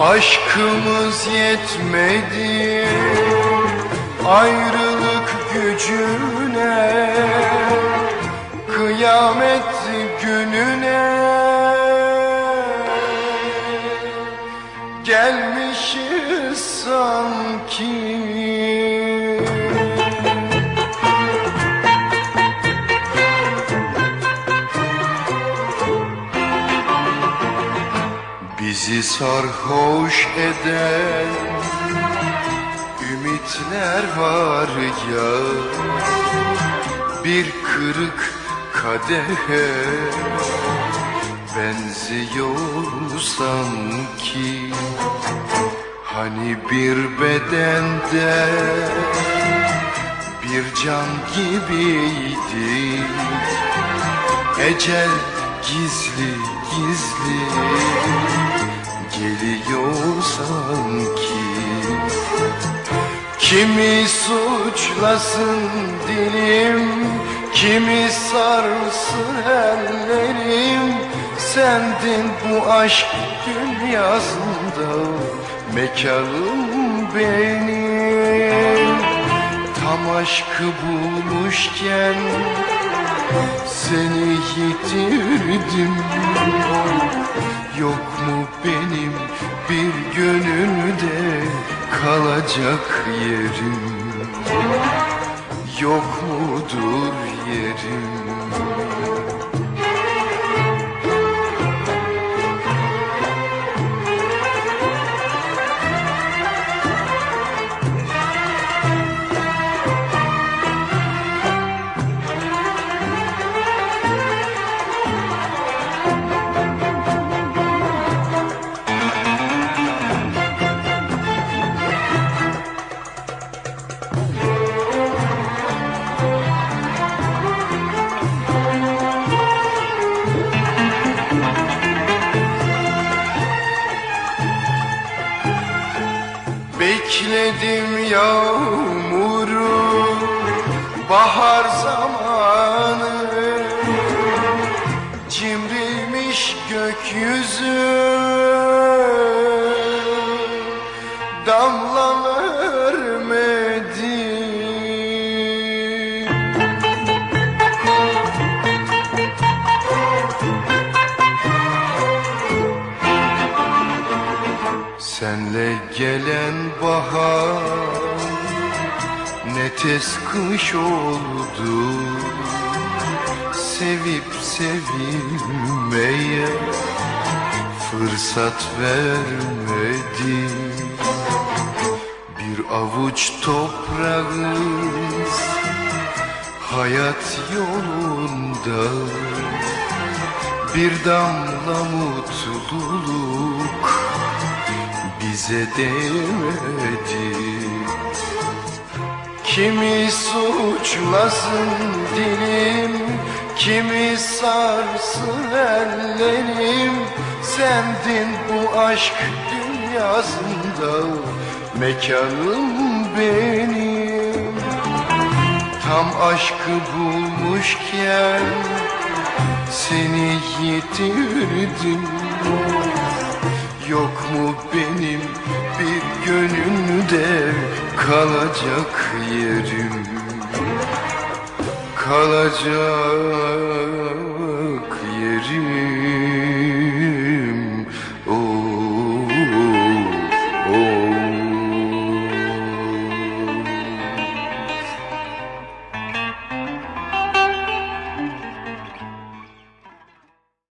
Aşkımız yetmedi ayrılık gücüne Kıyamet gününe. Gelmişiz sanki Bizi sarhoş eden ümitler var ya Bir kırık kadehe benziyor sanki. Hani bir bedende bir can gibiydi. Ecel gizli gizli geliyor sanki. Kimi suçlasın dilim Kimi sarsın ellerim. Sendin bu aşk dünyasında Mekanım benim. Tam aşkı bulmuşken Seni yitirdim. Yok mu benim bir gönülde kalacak yerim? Yok mudur yerim Bekledim yağmuru bahar zamanı. Cimrilmiş gökyüzü damla Senle gelen bahar ne tez kış oldu. Sevip sevilmeye fırsat vermedi. Bir avuç toprağız hayat yolunda. Bir damla mutluluk bize değmedi Kimi suçlasın dilim Kimi sarsın ellerim. Sendin bu aşk dünyasında Mekanım benim. Tam aşkı bulmuşken Seni yitirdim Yok mu benim bir gönlümde kalacak yerim Kalacak yerim.